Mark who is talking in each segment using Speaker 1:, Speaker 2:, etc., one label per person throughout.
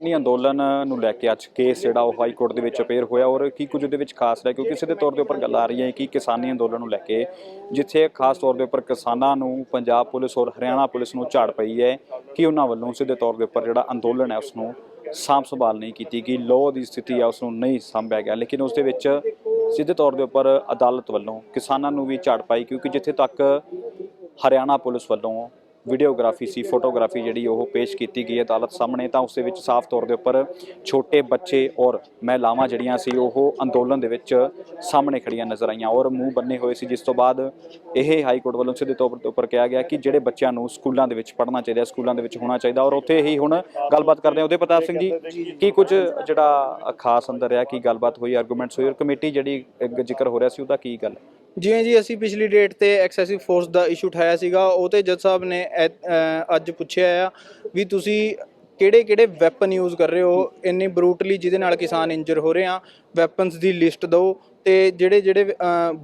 Speaker 1: ਨਹੀਂ ਅੰਦੋਲਨ ਨੂੰ ਲੈ ਕੇ ਅੱਜ ਕੇਸ ਜਿਹੜਾ ਉਹ ਹਾਈ ਕੋਰਟ ਦੇ ਵਿੱਚ ਅਪੇਅਰ ਹੋਇਆ ਔਰ ਕੀ ਕੁਝ ਉਹਦੇ ਵਿੱਚ ਖਾਸ ਹੈ ਕਿਉਂਕਿ ਸਿੱਧੇ ਤੌਰ ਦੇ ਉੱਪਰ ਗੱਲ ਆ ਰਹੀ ਹੈ ਕਿ ਕਿਸਾਨੀ ਅੰਦੋਲਨ ਨੂੰ ਲੈ ਕੇ, ਜਿੱਥੇ ਖਾਸ ਤੌਰ ਦੇ ਉੱਪਰ ਕਿਸਾਨਾਂ ਨੂੰ ਪੰਜਾਬ ਪੁਲਿਸ ਔਰ ਹਰਿਆਣਾ ਪੁਲਿਸ ਨੂੰ ਝਾੜ ਪਈ ਹੈ, ਕਿ ਉਹਨਾਂ ਵੱਲੋਂ ਸਿੱਧੇ ਤੌਰ ਦੇ ਉੱਪਰ ਜਿਹੜਾ ਅੰਦੋਲਨ ਹੈ ਉਸ ਨੂੰ ਸਾਂਭ ਸੰਭਾਲ ਨਹੀਂ ਕੀਤੀ ਗਈ ਲੋਅ ਦੀ ਸਥਿਤੀ ਆ ਉਸ ਨੂੰ ਨਹੀਂ ਸੰਭਿਆ ਗਿਆ, ਲੇਕਿਨ ਉਸ ਦੇ ਵਿੱਚ ਸਿੱਧੇ ਤੌਰ ਦੇ ਉੱਪਰ ਅਦਾਲਤ ਵੱਲੋਂ ਕਿਸਾਨਾਂ ਨੂੰ ਵੀ ਝਾੜ ਪਾਈ, ਕਿਉਂਕਿ ਜਿੱਥੇ ਤੱਕ ਹਰਿਆਣਾ ਪੁਲਿਸ ਵੱਲੋਂ ਵੀਡੀਓਗ੍ਰਾਫੀ ਸੀ, ਫੋਟੋਗ੍ਰਾਫੀ ਜਿਹੜੀ ਉਹ ਪੇਸ਼ ਕੀਤੀ ਗਈ ਹੈ ਅਦਾਲਤ ਸਾਹਮਣੇ ਤਾਂ ਉਸ ਦੇ ਵਿੱਚ ਸਾਫ਼ ਤੌਰ ਦੇ ਉੱਪਰ ਛੋਟੇ ਬੱਚੇ ਔਰ ਮਹਿਲਾਵਾਂ ਜਿਹੜੀਆਂ ਸੀ ਉਹ ਅੰਦੋਲਨ ਦੇ ਵਿੱਚ ਸਾਹਮਣੇ ਖੜੀਆਂ ਨਜ਼ਰ ਆਈਆਂ ਔਰ ਮੂੰਹ ਬੰਨੇ ਹੋਏ ਸੀ, ਜਿਸ ਤੋਂ ਬਾਅਦ ਇਹ ਹਾਈ ਕੋਰਟ ਵੱਲੋਂ ਸਿੱਧੇ ਤੌਰ ਦੇ ਉੱਪਰ ਕਿਹਾ ਗਿਆ ਕਿ ਜਿਹੜੇ ਬੱਚਿਆਂ ਨੂੰ ਸਕੂਲਾਂ ਦੇ ਵਿੱਚ ਪੜ੍ਹਨਾ ਚਾਹੀਦਾ, ਸਕੂਲਾਂ ਦੇ ਵਿੱਚ ਹੋਣਾ ਚਾਹੀਦਾ ਔਰ ਉੱਥੇ ਹੀ ਹੁਣ ਗੱਲਬਾਤ ਕਰਦੇ ਹਾਂ। ਉਹਦੇ ਪ੍ਰਤਾਪ ਸਿੰਘ ਜੀ, ਕੀ ਕੁਝ ਜਿਹੜਾ ਖਾਸ ਅੰਦਰ ਰਿਹਾ, ਕੀ ਗੱਲਬਾਤ ਹੋਈ ਆਰਗੂਮੈਂਟਸ ਹੋਈ ਔਰ ਕਮੇਟੀ ਜਿਹੜੀ ਜ਼ਿਕਰ ਹੋ ਰਿਹਾ ਸੀ, ਉਹਦਾ ਕੀ ਗੱਲ
Speaker 2: ਜਿਵੇਂ ਜੀ ਅਸੀਂ ਪਿਛਲੀ ਡੇਟ ਤੇ ਐਕਸੈਸਿਵ ਫੋਰਸ ਦਾ ਇਸ਼ੂ ਉਠਾਇਆ ਸੀਗਾ, ਉਹ ਤੇ ਜੱਜ ਸਾਹਿਬ ਨੇ ਐ- ਅੱਜ ਪੁੱਛਿਆ ਆ ਵੀ ਤੁਸੀਂ ਕਿਹੜੇ ਕਿਹੜੇ ਵੈਪਨ ਯੂਜ਼ ਕਰ ਰਹੇ ਹੋ? ਇੰਨੀ ਬਰੂਟਲੀ ਜਿਹਦੇ ਨਾਲ ਕਿਸਾਨ ਇੰਜਰ ਹੋ ਰਹੇ ਆ। ਵੈਪਨਸ ਦੀ ਲਿਸਟ ਦਿਓ ਤੇ ਜਿਹੜੇ ਜਿਹੜੇ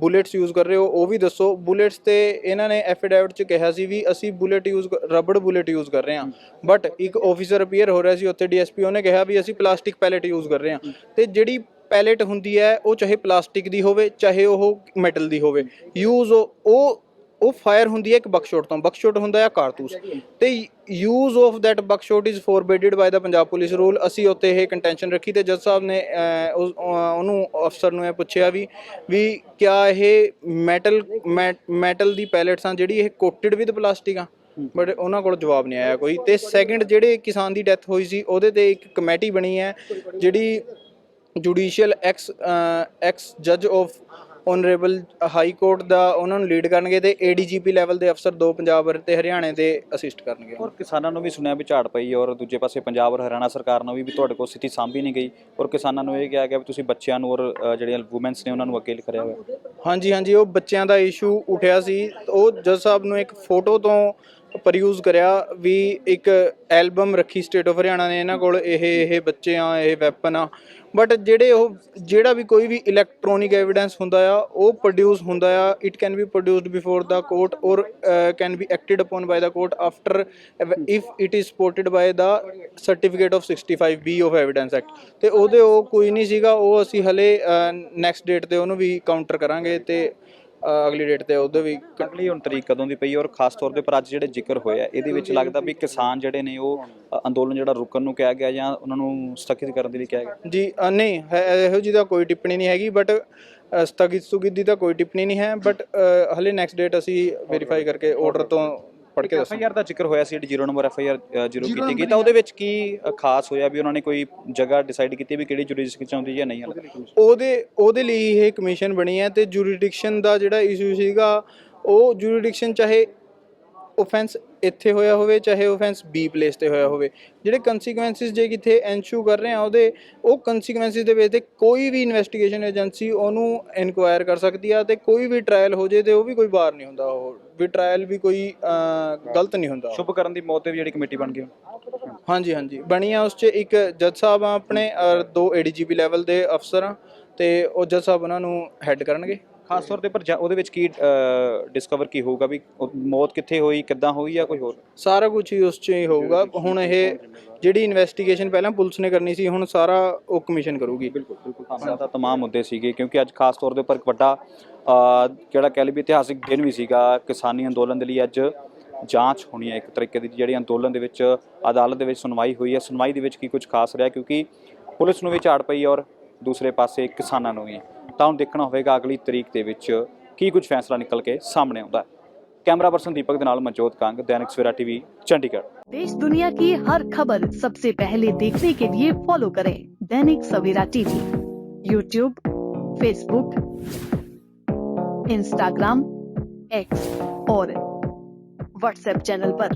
Speaker 2: ਬੁਲੇਟਸ ਯੂਜ਼ ਕਰ ਰਹੇ ਹੋ, ਉਹ ਵੀ ਦੱਸੋ। ਬੁਲੇਟਸ ਤੇ ਇਹਨਾਂ ਨੇ ਐਫੀਡੈਵਿਟ ਚ ਕਿਹਾ ਸੀ ਵੀ ਅਸੀਂ bullet use rubber bullet use ਕਰ ਰਹੇ ਹਾਂ ਬਟ ਇੱਕ ਆਫੀਸਰ ਅਪੀਅਰ ਹੋ ਰਿਹਾ ਸੀ, ਉੱਥੇ ਡੀਐਸਪੀ ਉਹਨੇ ਕਿਹਾ ਵੀ ਅਸੀਂ ਪਲਾਸਟਿਕ ਪੈਲੇਟ ਯੂਜ਼ ਕਰ ਰਹੇ ਹਾਂ ਤੇ ਜਿਹੜੀ ਪੈਲੇਟ ਹੁੰਦੀ ਹੈ, ਉਹ ਚਾਹੇ ਪਲਾਸਟਿਕ ਦੀ ਹੋਵੇ, ਚਾਹੇ ਉਹ ਮੈਟਲ ਦੀ ਹੋਵੇ ਯੂਜ਼ ਉਹ ਉਹ ਫਾਇਰ ਹੁੰਦੀ ਹੈ ਇੱਕ ਬਕਸ਼ੋਟ ਤੋਂ ਬਕਸ਼ੋਟ ਹੁੰਦਾ ਹੈ ਕਾਰਤੂਸ। ਤੇ use of that buckshot is forbidden by the Punjab police rule ਅਸੀਂ ਉੱਤੇ ਇਹ ਕੰਟੈਂਸ਼ਨ ਰੱਖੀ ਤੇ ਜੱਜ ਸਾਹਿਬ ਨੇ ਉਹਨੂੰ ਅਫਸਰ ਨੂੰ ਇਹ ਪੁੱਛਿਆ ਵੀ ਵੀ ਕਿਆ ਇਹ ਮੈਟਲ ਮੈਟਲ ਦੀ ਪੈਲੇਟਸ ਆ, ਜਿਹੜੀ ਇਹ ਕੋਟਡ ਵਿਦ ਪਲਾਸਟਿਕ ਆ? ਬਟ ਉਹਨਾਂ ਕੋਲ ਜਵਾਬ ਨਹੀਂ ਆਇਆ ਕੋਈ। ਤੇ ਸੈਕਿੰਡ ਜਿਹੜੇ ਕਿਸਾਨ ਦੀ ਡੈਥ ਹੋਈ ਸੀ, ਉਹਦੇ ਤੇ ਇੱਕ ਕਮੇਟੀ ਬਣੀ ਹੈ, ਜਿਹੜੀ ਜੁਡੀਸ਼ੀਅਲ ਐਕਸ ਐਕਸ ਜੱਜ ਆਫ ਓਨਰੇਬਲ ਹਾਈ ਕੋਰਟ ਦਾ ਉਹਨਾਂ ਨੂੰ ਲੀਡ ਕਰਨਗੇ ਤੇ ਏਡੀਜੀਪੀ ਲੈਵਲ ਦੇ ਅਫਸਰ ਦੋ ਪੰਜਾਬ ਤੇ ਹਰਿਆਣੇ ਦੇ ਅਸਿਸਟ ਕਰਨਗੇ।
Speaker 1: ਔਰ ਕਿਸਾਨਾਂ ਨੂੰ ਵੀ ਸੁਣਿਆ ਵੀ ਝਾੜ ਪਈ ਔਰ ਦੂਜੇ ਪਾਸੇ ਪੰਜਾਬ ਔਰ ਹਰਿਆਣਾ ਸਰਕਾਰ ਨੂੰ ਵੀ ਵੀ ਤੁਹਾਡੇ ਕੋਲ ਸਥਿਤੀ ਸਾਂਭੀ ਨਹੀਂ ਗਈ। ਔਰ ਕਿਸਾਨਾਂ ਨੂੰ ਇਹ ਕਿਹਾ ਗਿਆ ਵੀ ਤੁਸੀਂ ਬੱਚਿਆਂ ਨੂੰ ਔਰ ਜਿਹੜੀਆਂ ਵੂਮੈਨਸ ਨੇ ਉਹਨਾਂ ਨੂੰ ਅੱਗੇ ਲਿਖਿਆ ਹੋਇਆ।
Speaker 2: ਹਾਂਜੀ ਹਾਂਜੀ ਉਹ ਬੱਚਿਆਂ ਦਾ ਇਸ਼ੂ ਉਠਿਆ ਸੀ। ਉਹ ਜੱਜ ਸਾਹਿਬ ਨੂੰ ਇੱਕ ਫੋਟੋ ਤੋਂ ਪਰਯੂਜ਼ ਕਰਿਆ ਵੀ ਇੱਕ ਐਲਬਮ ਰੱਖੀ ਸਟੇਟ ਆਫ ਹਰਿਆਣਾ ਨੇ। ਇਹਨਾਂ ਕੋਲ ਇਹ ਇਹ ਬੱਚੇ ਆ ਇਹ ਵੈਪਨ ਆ। ਬਟ ਜਿਹੜੇ ਉਹ, ਜਿਹੜਾ ਵੀ ਕੋਈ ਵੀ ਇਲੈਕਟ੍ਰੋਨਿਕ ਐਵੀਡੈਂਸ ਹੁੰਦਾ ਆ, ਉਹ ਪ੍ਰੋਡਿਊਸ ਹੁੰਦਾ ਆ। It can be produced before the court or can be acted upon by the court after if it is supported by the certificate of 65B of evidence act ਤੇ ਉਹਦੇ ਉਹ ਕੋਈ ਨਹੀਂ ਸੀਗਾ, ਉਹ ਅਸੀਂ ਹਲੇ ਨੈਕਸਟ ਡੇਟ ਤੇ ਉਹਨੂੰ ਵੀ ਕਾਊਂਟਰ ਕਰਾਂਗੇ ਤੇ ਅਗਲੀ ਡੇਟ ਤੇ ਉਹਦੇ ਵੀ
Speaker 1: ਅਗਲੀ ਹੁਣ ਤਰੀਕ ਕਦੋਂ ਦੀ ਪਈ ਔਰ ਖਾਸ ਤੌਰ ਤੇ ਪਰ ਅੱਜ ਜਿਹੜੇ ਜ਼ਿਕਰ ਹੋਇਆ ਇਹਦੇ ਵਿੱਚ ਲੱਗਦਾ ਵੀ ਕਿਸਾਨ ਜਿਹੜੇ ਨੇ ਉਹ ਅੰਦੋਲਨ ਜਿਹੜਾ ਰੁਕਣ ਨੂੰ ਕਿਹਾ ਗਿਆ ਜਾਂ ਉਹਨਾਂ ਨੂੰ ਸਥਗਿਤ ਕਰਨ ਦੇ ਲਈ ਕਿਹਾ ਗਿਆ?
Speaker 2: ਜੀ ਅ, ਨਹੀਂ ਹੈ- ਇਹੋ ਜਿਹੀ ਦਾ ਕੋਈ ਟਿੱਪਣੀ ਨਹੀਂ ਹੈਗੀ ਬਟ ਸਥਗਿਤ ਸੁਗਿਤ ਦੀ ਤਾਂ ਕੋਈ ਟਿੱਪਣੀ ਨਹੀਂ ਹੈ ਬਟ ਹਲੇ ਨੈਕਸਟ ਡੇਟ ਅਸੀਂ ਵੈਰੀਫਾਈ ਕਰਕੇ ਆਰਡਰ ਤੋਂ ਪੜ੍ਹ ਕੇ
Speaker 1: ਐਫ
Speaker 2: ਦੱਸਾਂਗੇ
Speaker 1: ਆਈ ਆਰ ਦਾ ਜ਼ਿਕਰ ਹੋਇਆ ਸੀ ਜਿਹੜੀ 0 number F I R zero ਕੀਤੀ ਗਈ ਤਾਂ ਉਹਦੇ ਵਿੱਚ ਕੀ ਖਾਸ ਹੋਇਆ ਵੀ ਉਹਨਾਂ ਨੇ ਕੋਈ ਜਗ੍ਹਾ ਡਿਸਾਈਡ ਕੀਤੀ ਵੀ ਕਿਹੜੀ ਜੁਰਿਸਡਿਕਸ਼ਨ ਆਉਂਦੀ ਜਾਂ ਨਹੀਂ
Speaker 2: ਉਹਦੇ ਉਹਦੇ ਲਈ ਇਹ ਕਮਿਸ਼ਨ ਬਣੀ ਹੈ ਤੇ ਜੂਰੀਡਿਕਸ਼ਨ ਦਾ ਜਿਹੜਾ ਇਸ਼ੂ ਸੀਗਾ ਉਹ ਜੂਰੀਡਿਕਸ਼ਨ ਚਾਹੇ ਆਫੈਂਸ ਇੱਥੇ ਹੋਇਆ ਹੋਵੇ ਚਾਹੇ ਆਫੈਂਸ ਬੀ ਪਲੇਸ ਤੇ ਹੋਇਆ ਹੋਵੇ। ਜਿਹੜੇ ਕਨਸੀਕੁਐਂਸਿਸ ਜੇ ਕਿਥੇ ਐਨਸ਼ੂ ਕਰ ਰਹੇ ਆ ਉਹਦੇ ਉਹ ਕਨਸੀਕੁਐਂਸਿਸ ਦੇ ਵਿੱਚ ਤੇ ਕੋਈ ਵੀ ਇਨਵੈਸਟੀਗੇਸ਼ਨ ਏਜੰਸੀ ਉਹਨੂੰ ਇਨਕੁਆਇਰ ਕਰ ਸਕਦੀ ਆ ਤੇ ਕੋਈ ਵੀ ਟ੍ਰਾਇਲ ਹੋ ਜੇ ਤੇ ਉਹ ਵੀ ਕੋਈ ਬਾਰ ਨਹੀਂ ਹੁੰਦਾ। ਉਹ ਵੀ ਟ੍ਰਾਇਲ ਵੀ ਕੋਈ ਗਲਤ ਨਹੀਂ ਹੁੰਦਾ।
Speaker 1: ਸ਼ੁਭ ਕਰਨ ਦੀ ਮੌਤ ਤੇ ਵੀ ਜਿਹੜੀ ਕਮੇਟੀ ਬਣ ਗਈ
Speaker 2: ਹਾਂਜੀ ਹਾਂਜੀ। ਬਣੀ ਆ ਉਸ 'ਚ ਇੱਕ ਜੱਜ ਸਾਹਿਬ ਆ ਆਪਣੇ ਔਰ ਦੋ ਏਡੀਜੀਪੀ ਲੈਵਲ ਦੇ ਅਫਸਰ ਆ ਤੇ ਉਹ ਜੱਜ ਸਾਹਿਬ ਉਹਨਾਂ ਨੂੰ ਹੈੱਡ ਕਰਨਗੇ।
Speaker 1: ਖਾਸ ਤੌਰ ਤੇ ਪਰ ਜਾ- ਉਹਦੇ ਵਿੱਚ ਕੀ ਡਿਸਕਵਰ ਕੀ ਹੋਊਗਾ ਵੀ ਉਹ ਮੌਤ ਕਿੱਥੇ ਹੋਈ ਕਿੱਦਾਂ ਹੋਈ ਜਾਂ ਕੋਈ ਹੋਰ?
Speaker 2: ਸਾਰਾ ਕੁਝ ਹੀ ਉਸ 'ਚ ਹੀ ਹੋਊਗਾ। ਹੁਣ ਇਹ ਜਿਹੜੀ ਇਨਵੈਸਟੀਗੇਸ਼ਨ ਪਹਿਲਾਂ ਪੁਲਿਸ ਨੇ ਕਰਨੀ ਸੀ ਹੁਣ ਸਾਰਾ ਉਹ ਕਮਿਸ਼ਨ ਕਰੂਗੀ। ਬਿਲਕੁਲ ਬਿਲਕੁਲ।
Speaker 1: ਤਾਂ ਤਮਾਮ ਮੁੱਦੇ ਸੀਗੇ ਕਿਉਂਕਿ ਅੱਜ ਖਾਸ ਤੌਰ ਦੇ ਉੱਪਰ ਇੱਕ ਵੱਡਾ ਜਿਹੜਾ ਕਹਿ ਲਈਏ ਇਤਿਹਾਸਿਕ ਦਿਨ ਵੀ ਸੀਗਾ ਕਿਸਾਨੀ ਅੰਦੋਲਨ ਦੇ ਲਈ ਅੱਜ ਜਾਂਚ ਹੋਣੀ ਹੈ ਇੱਕ ਤਰੀਕੇ ਦੀ ਜਿਹੜੀ ਅੰਦੋਲਨ ਦੇ ਵਿੱਚ ਅਦਾਲਤ ਦੇ ਵਿੱਚ ਸੁਣਵਾਈ ਹੋਈ ਹੈ। ਸੁਣਵਾਈ ਦੇ ਵਿੱਚ ਕੀ ਕੁਝ ਖਾਸ ਰਿਹਾ ਕਿਉਂਕਿ ਪੁਲਿਸ ਨੂੰ ਵੀ ਝਾੜ ਪਈ ਔਰ ਦੂਸਰੇ ਪਾਸੇ ਕਿਸਾਨਾਂ ਨੂੰ ਵੀ। ਤਾਂ ਹੁਣ ਦੇਖਣਾ ਹੋਵੇਗਾ ਅਗਲੀ ਤਰੀਕ ਦੇ ਵਿੱਚ ਕੀ ਕੁਝ ਫੈਸਲਾ ਨਿਕਲ ਕੇ ਸਾਹਮਣੇ ਆਉਂਦਾ ਹੈ ਕੈਮਰਾ ਪਰਸਨ ਦੀਪਕ ਦੇ ਨਾਲ ਮਨਜੋਤ ਕੰਗ ਦੈਨਿਕ ਸਵੇਰਾ ਟੀਵੀ ਚੰਡੀਗੜ੍ਹ
Speaker 3: देश दुनिया की हर खबर सबसे पहले देखने के लिए फॉलो करें Dainik Savera TV YouTube Facebook Instagram X और व्हाट्सएप चैनल पर।